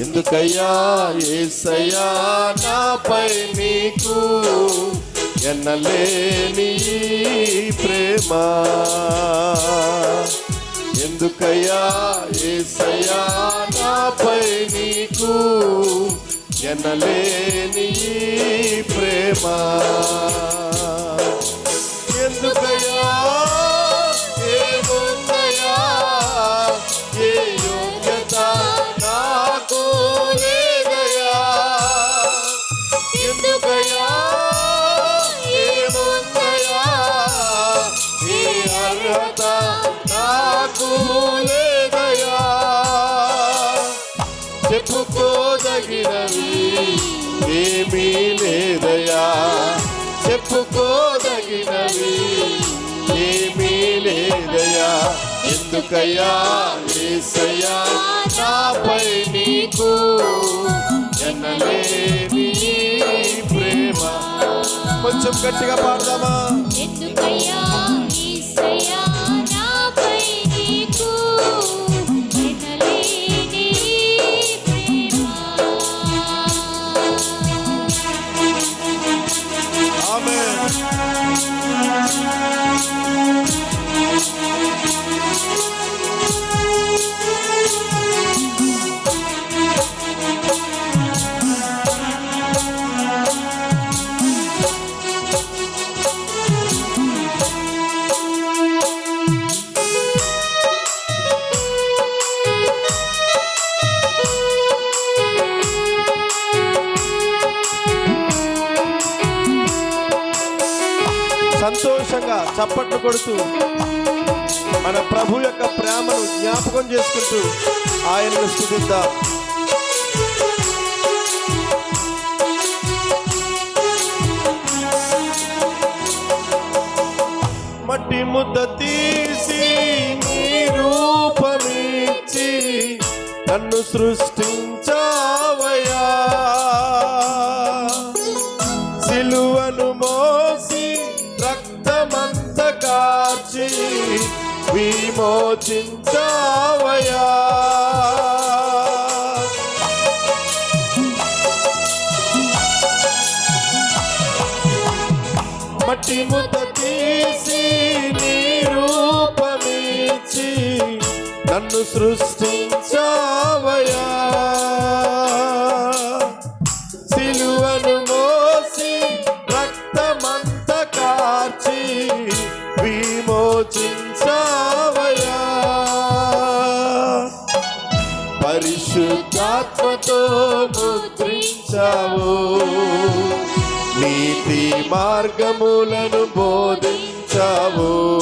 ఎందుకయ్యా ఏసయ్యా నాపై నీకు ఎన్నలేని ప్రేమ? ఎందుకయ్యా ఏసయ్యా నాపై నీకు ఎన్నలేని ప్రేమ? ఎందుకయ్యా అర్హత నాకు లేదయ్యా చెప్పుకోదగినవి ఏమీ లేదయా చెప్పుకోదగినవి ఏమీ లేదయా ఎందుకయ్యా ఏసయ్యా నాపై నీకు ఎన్నలేని ప్రేమ. కొంచెం గట్టిగా పాడదామా? ఎందుకయ్యా సంతోషంగా చప్పట్లు కొడుతూ మన ప్రభు యొక్క ప్రేమను జ్ఞాపకం చేసుకుంటూ ఆయనను స్థుతిద్దాం. మట్టి ముద్ద తీసి నీ రూపమిచ్చి నన్ను సృష్టించావయా సిలువను విమోచించావయా మట్టి ముద్ద తీసి నీ రూపమిచ్చి నన్ను సృష్టించావయా సిలువను మోసి రక్తమంత కార్చి విమోచించ పరిశుద్ధాత్మతో ముద్రించావు. నీతి మార్గములను బోధించావు.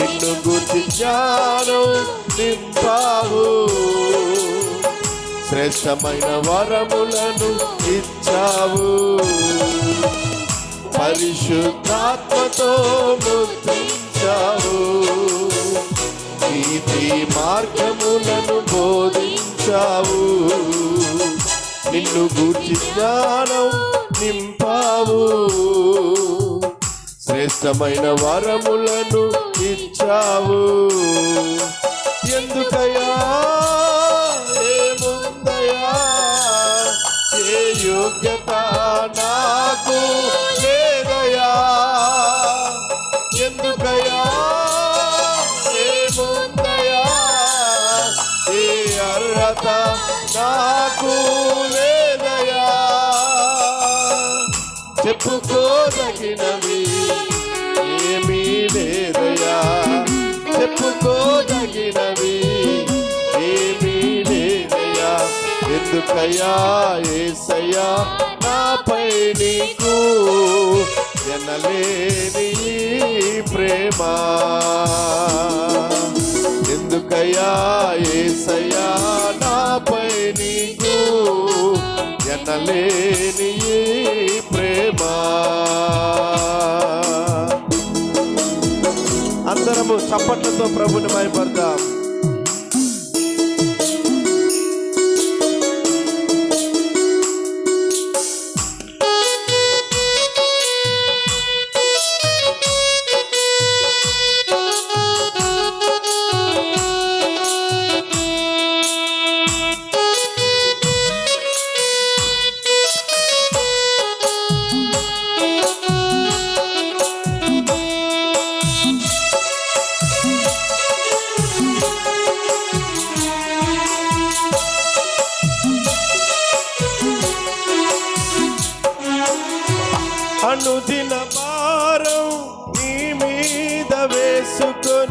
నిన్ను గుర్తి జ్ఞానం నింపావు. శ్రేష్టమైన వరములను ఇచ్చావు. పరిశుద్ధాత్మతో ముద్రించావు. నీతి మార్గములను చేశావు? నిన్ను గూర్చి జ్ఞానం నింపావు. శ్రేష్టమైన వరములను ఇచ్చావు. ఎందుకయా ఏముందయా ఏ యోగ్యత? చెప్పుకోదగినవి ఏమీ లేదయా చెప్పుకోదగినవి ఏమీ లేదయా ఎందుకయ్యా ఏసయ్యా నాపై నీకు ఎనలేని ప్రేమ? ఎందుకయ్యా ఏసయ్యా నాపై నీకు ఎనలేని అందరము చప్పట్లతో ప్రభుని భయపడదాం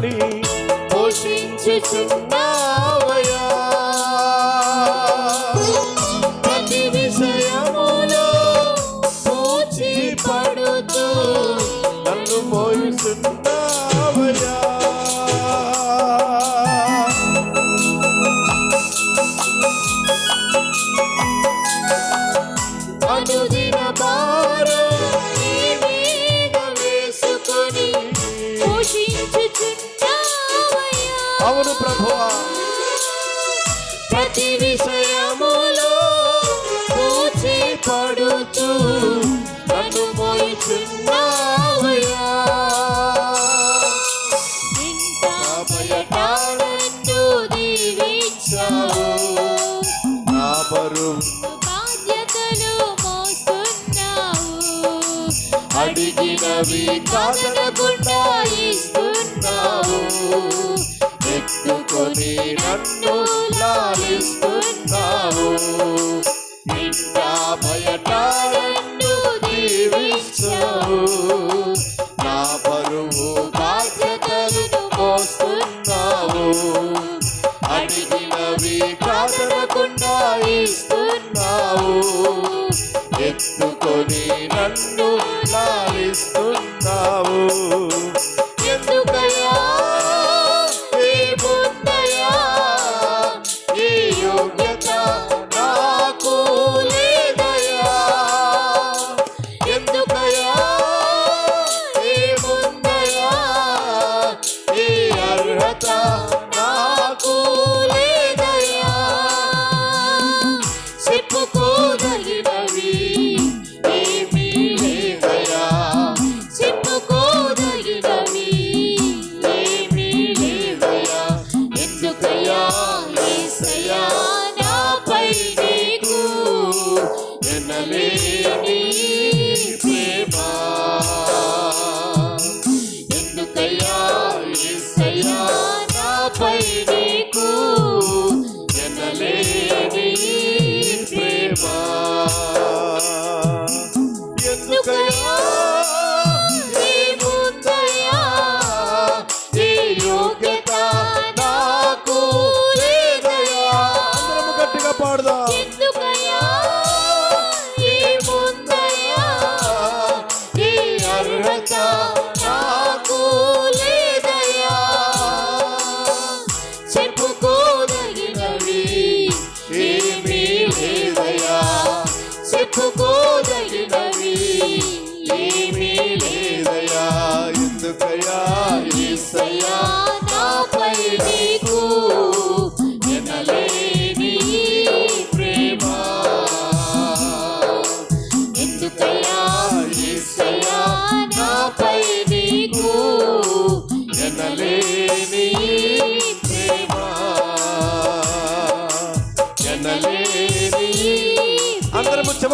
మమ్మల్ని పోషించుచున్నా చూస్తూ అనుభవిస్తున్నావయ్యా ఇంత భయటాలతో దీవించావు. నా బరువు బాధ్యతలు మోస్తున్నావు. అడిగినవి కాదనకుండా ఇస్తున్నావు. భయ Oh. ఎందుకయ్యా ప్రేమ. ఎందుకయ్యా ఎస్సయ్యా నాపై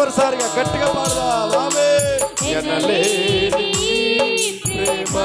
మరోసారిగా గట్టిగా పాడదా. వామే ఎనలేని ప్రేమ.